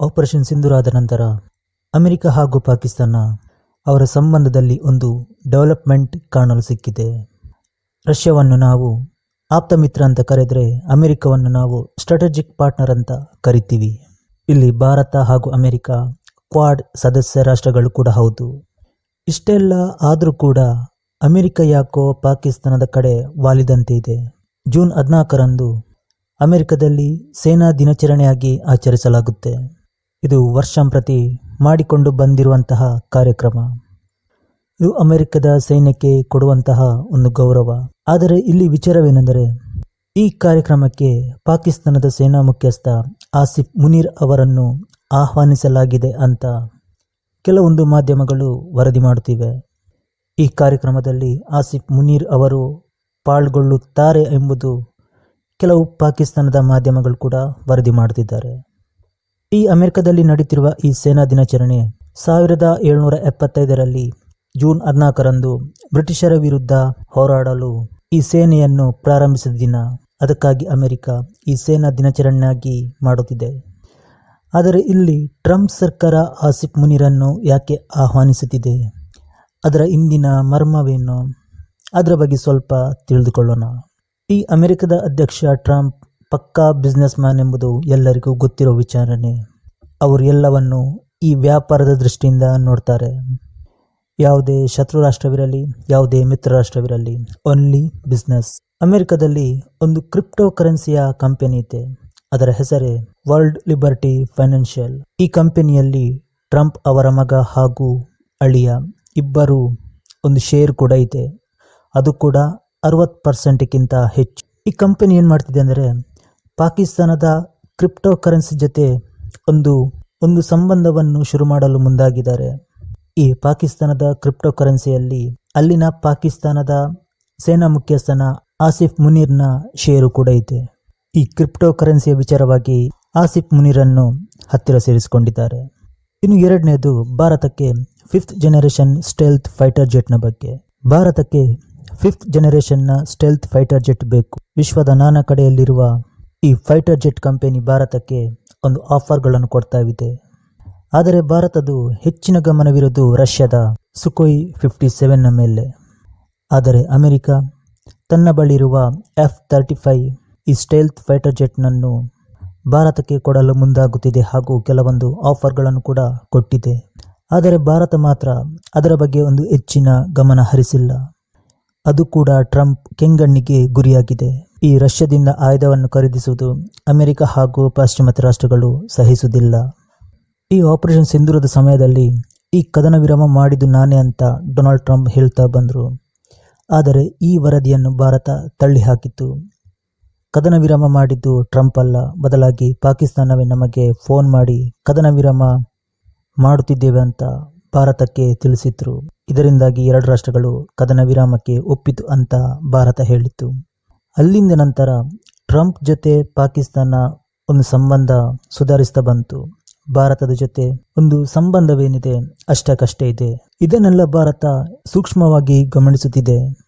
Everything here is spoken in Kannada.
ಆಪರೇಷನ್ ಸಿಂಧೂರಾದ ನಂತರ ಅಮೆರಿಕ ಹಾಗೂ ಪಾಕಿಸ್ತಾನ ಅವರ ಸಂಬಂಧದಲ್ಲಿ ಒಂದು ಡೆವಲಪ್ಮೆಂಟ್ ಕಾಣಲು ಸಿಕ್ಕಿದೆ. ರಷ್ಯಾವನ್ನು ನಾವು ಆಪ್ತ ಮಿತ್ರ ಅಂತ ಕರೆದರೆ ಅಮೆರಿಕವನ್ನು ನಾವು ಸ್ಟ್ರಾಟಜಿಕ್ ಪಾರ್ಟ್ನರ್ ಅಂತ ಕರಿತೀವಿ. ಇಲ್ಲಿ ಭಾರತ ಹಾಗೂ ಅಮೆರಿಕ ಕ್ವಾಡ್ ಸದಸ್ಯ ರಾಷ್ಟ್ರಗಳು ಕೂಡ ಹೌದು. ಇಷ್ಟೆಲ್ಲ ಆದರೂ ಕೂಡ ಅಮೆರಿಕ ಯಾಕೋ ಪಾಕಿಸ್ತಾನದ ಕಡೆ ವಾಲಿದಂತೆ ಇದೆ. ಜೂನ್ ಹದಿನಾಲ್ಕರಂದು ಅಮೆರಿಕದಲ್ಲಿ ಸೇನಾ ದಿನಾಚರಣೆಯಾಗಿ ಆಚರಿಸಲಾಗುತ್ತೆ. ಇದು ವರ್ಷಂಪ್ರತಿ ಮಾಡಿಕೊಂಡು ಬಂದಿರುವಂತಹ ಕಾರ್ಯಕ್ರಮ. ಇದು ಅಮೆರಿಕದ ಸೈನ್ಯಕ್ಕೆ ಕೊಡುವಂತಹ ಒಂದು ಗೌರವ. ಆದರೆ ಇಲ್ಲಿ ವಿಚಾರವೇನೆಂದರೆ, ಈ ಕಾರ್ಯಕ್ರಮಕ್ಕೆ ಪಾಕಿಸ್ತಾನದ ಸೇನಾ ಮುಖ್ಯಸ್ಥ ಆಸಿಫ್ ಮುನೀರ್ ಅವರನ್ನು ಆಹ್ವಾನಿಸಲಾಗಿದೆ ಅಂತ ಕೆಲವೊಂದು ಮಾಧ್ಯಮಗಳು ವರದಿ ಮಾಡುತ್ತಿವೆ. ಈ ಕಾರ್ಯಕ್ರಮದಲ್ಲಿ ಆಸಿಫ್ ಮುನೀರ್ ಅವರು ಪಾಲ್ಗೊಳ್ಳುತ್ತಾರೆ ಎಂಬುದು ಕೆಲವು ಪಾಕಿಸ್ತಾನದ ಮಾಧ್ಯಮಗಳು ಕೂಡ ವರದಿ ಮಾಡುತ್ತಿದ್ದಾರೆ. ಈ ಅಮೆರಿಕದಲ್ಲಿ ನಡೆಯುತ್ತಿರುವ ಈ ಸೇನಾ ದಿನಾಚರಣೆ ಸಾವಿರದ ಏಳ್ನೂರ ಎಪ್ಪತ್ತೈದರಲ್ಲಿ ಜೂನ್ ಹದಿನಾಲ್ಕರಂದು ಬ್ರಿಟಿಷರ ವಿರುದ್ಧ ಹೋರಾಡಲು ಈ ಸೇನೆಯನ್ನು ಪ್ರಾರಂಭಿಸಿದ ದಿನ. ಅದಕ್ಕಾಗಿ ಅಮೆರಿಕ ಈ ಸೇನಾ ದಿನಾಚರಣೆಯಾಗಿ ಮಾಡುತ್ತಿದೆ. ಆದರೆ ಇಲ್ಲಿ ಟ್ರಂಪ್ ಸರ್ಕಾರ ಆಸಿಫ್ ಮುನಿರನ್ನು ಯಾಕೆ ಆಹ್ವಾನಿಸುತ್ತಿದೆ? ಅದರ ಇಂದಿನ ಮರ್ಮವೇನು? ಅದರ ಬಗ್ಗೆ ಸ್ವಲ್ಪ ತಿಳಿದುಕೊಳ್ಳೋಣ. ಈ ಅಮೆರಿಕದ ಅಧ್ಯಕ್ಷ ಟ್ರಂಪ್ ಪಕ್ಕಾ ಬಿಸ್ನೆಸ್ ಮ್ಯಾನ್ ಎಂಬುದು ಎಲ್ಲರಿಗೂ ಗೊತ್ತಿರೋ ವಿಚಾರನೇ. ಅವರು ಎಲ್ಲವನ್ನು ಈ ವ್ಯಾಪಾರದ ದೃಷ್ಟಿಯಿಂದ ನೋಡ್ತಾರೆ. ಯಾವುದೇ ಶತ್ರು ರಾಷ್ಟ್ರವಿರಲಿ, ಯಾವುದೇ ಮಿತ್ರ ರಾಷ್ಟ್ರವಿರಲಿ ಓನ್ಲಿ ಬಿಸ್ನೆಸ್ ಅಮೆರಿಕದಲ್ಲಿ ಒಂದು ಕ್ರಿಪ್ಟೋ ಕರೆನ್ಸಿಯ ಕಂಪನಿ ಇದೆ. ಅದರ ಹೆಸರೇ ವರ್ಲ್ಡ್ ಲಿಬರ್ಟಿ ಫೈನಾನ್ಷಿಯಲ್ ಈ ಕಂಪನಿಯಲ್ಲಿ ಟ್ರಂಪ್ ಅವರ ಮಗ ಹಾಗೂ ಅಳಿಯ ಇಬ್ಬರು ಒಂದು ಶೇರ್ ಕೂಡ ಇದೆ. ಅದು ಕೂಡ ಅರವತ್ತು ಪರ್ಸೆಂಟ್ಗಿಂತ ಹೆಚ್ಚು. ಈ ಕಂಪನಿ ಏನು ಮಾಡ್ತಿದೆ ಅಂದರೆ ಪಾಕಿಸ್ತಾನದ ಕ್ರಿಪ್ಟೋ ಕರೆನ್ಸಿ ಜೊತೆ ಒಂದು ಒಂದು ಸಂಬಂಧವನ್ನು ಶುರು ಮಾಡಲು ಮುಂದಾಗಿದ್ದಾರೆ. ಈ ಪಾಕಿಸ್ತಾನದ ಕ್ರಿಪ್ಟೋ ಕರೆನ್ಸಿಯಲ್ಲಿ ಅಲ್ಲಿನ ಪಾಕಿಸ್ತಾನದ ಸೇನಾ ಮುಖ್ಯಸ್ಥನ ಆಸಿಫ್ ಮುನೀರ್ನ ಷೇರು ಕೂಡ ಇದೆ. ಈ ಕ್ರಿಪ್ಟೋ ಕರೆನ್ಸಿಯ ವಿಚಾರವಾಗಿ ಆಸಿಫ್ ಮುನೀರನ್ನು ಹತ್ತಿರ ಸೇರಿಸಿಕೊಂಡಿದ್ದಾರೆ. ಇನ್ನು ಎರಡನೇದು ಭಾರತಕ್ಕೆ ಫಿಫ್ತ್ ಜನರೇಷನ್ ಸ್ಟೆಲ್ತ್ ಫೈಟರ್ ಜೆಟ್ನ ಬಗ್ಗೆ. ಭಾರತಕ್ಕೆ ಫಿಫ್ತ್ ಜನರೇಷನ್ನ ಸ್ಟೆಲ್ತ್ ಫೈಟರ್ ಜೆಟ್ ಬೇಕು. ವಿಶ್ವದ ನಾನಾ ಕಡೆಯಲ್ಲಿರುವ ಈ ಫೈಟರ್ ಜೆಟ್ ಕಂಪನಿ ಭಾರತಕ್ಕೆ ಒಂದು ಆಫರ್ಗಳನ್ನು ಕೊಡ್ತಾ ಇದೆ. ಆದರೆ ಭಾರತದ್ದು ಹೆಚ್ಚಿನ ಗಮನವಿರುವುದು ರಷ್ಯಾದ ಸುಕೋಯ್ ಫಿಫ್ಟಿ ಸೆವೆನ್ನ ಮೇಲೆ. ಆದರೆ ಅಮೆರಿಕ ತನ್ನ ಬಳಿರುವ ಎಫ್ ತರ್ಟಿ ಫೈವ್ ಈ ಸ್ಟೇಲ್ತ್ ಫೈಟರ್ ಜೆಟ್ನನ್ನು ಭಾರತಕ್ಕೆ ಕೊಡಲು ಮುಂದಾಗುತ್ತಿದೆ ಹಾಗೂ ಕೆಲವೊಂದು ಆಫರ್ಗಳನ್ನು ಕೂಡ ಕೊಟ್ಟಿದೆ. ಆದರೆ ಭಾರತ ಮಾತ್ರ ಅದರ ಬಗ್ಗೆ ಒಂದು ಹೆಚ್ಚಿನ ಗಮನ ಹರಿಸಿಲ್ಲ. ಅದು ಕೂಡ ಟ್ರಂಪ್ ಕೆಂಗಣ್ಣಿಗೆ ಗುರಿಯಾಗಿದೆ. ಈ ರಷ್ಯಾದಿಂದ ಆಯುಧವನ್ನು ಖರೀದಿಸುವುದು ಅಮೆರಿಕ ಹಾಗೂ ಪಾಶ್ಚಿಮಾತ್ಯ ರಾಷ್ಟ್ರಗಳು ಸಹಿಸುವುದಿಲ್ಲ. ಈ ಆಪರೇಷನ್ ಸಿಂಧೂರದ ಸಮಯದಲ್ಲಿ ಈ ಕದನ ವಿರಾಮ ಮಾಡಿದ್ದು ನಾನೇ ಅಂತ ಡೊನಾಲ್ಡ್ ಟ್ರಂಪ್ ಹೇಳ್ತಾ ಬಂದರು. ಆದರೆ ಈ ವರದಿಯನ್ನು ಭಾರತ ತಳ್ಳಿ ಹಾಕಿತ್ತು ಕದನ ವಿರಾಮ ಮಾಡಿದ್ದು ಟ್ರಂಪ್ ಅಲ್ಲ, ಬದಲಾಗಿ ಪಾಕಿಸ್ತಾನವೇ ನಮಗೆ ಫೋನ್ ಮಾಡಿ ಕದನ ವಿರಾಮ ಮಾಡುತ್ತಿದ್ದೇವೆ ಅಂತ ಭಾರತಕ್ಕೆ ತಿಳಿಸಿದ್ರು. ಇದರಿಂದಾಗಿ ಎರಡು ರಾಷ್ಟ್ರಗಳು ಕದನ ವಿರಾಮಕ್ಕೆ ಒಪ್ಪಿತು ಅಂತ ಭಾರತ ಹೇಳಿತ್ತು. ಅಲ್ಲಿಂದ ನಂತರ ಟ್ರಂಪ್ ಜೊತೆ ಪಾಕಿಸ್ತಾನ ಒಂದು ಸಂಬಂಧ ಸುಧಾರಿಸ್ತಾ ಬಂತು. ಭಾರತದ ಜೊತೆ ಒಂದು ಸಂಬಂಧವೇನಿದೆ ಅಷ್ಟಕ್ಕಷ್ಟೇ ಇದೆ. ಇದನ್ನೆಲ್ಲ ಭಾರತ ಸೂಕ್ಷ್ಮವಾಗಿ ಗಮನಿಸುತ್ತಿದೆ.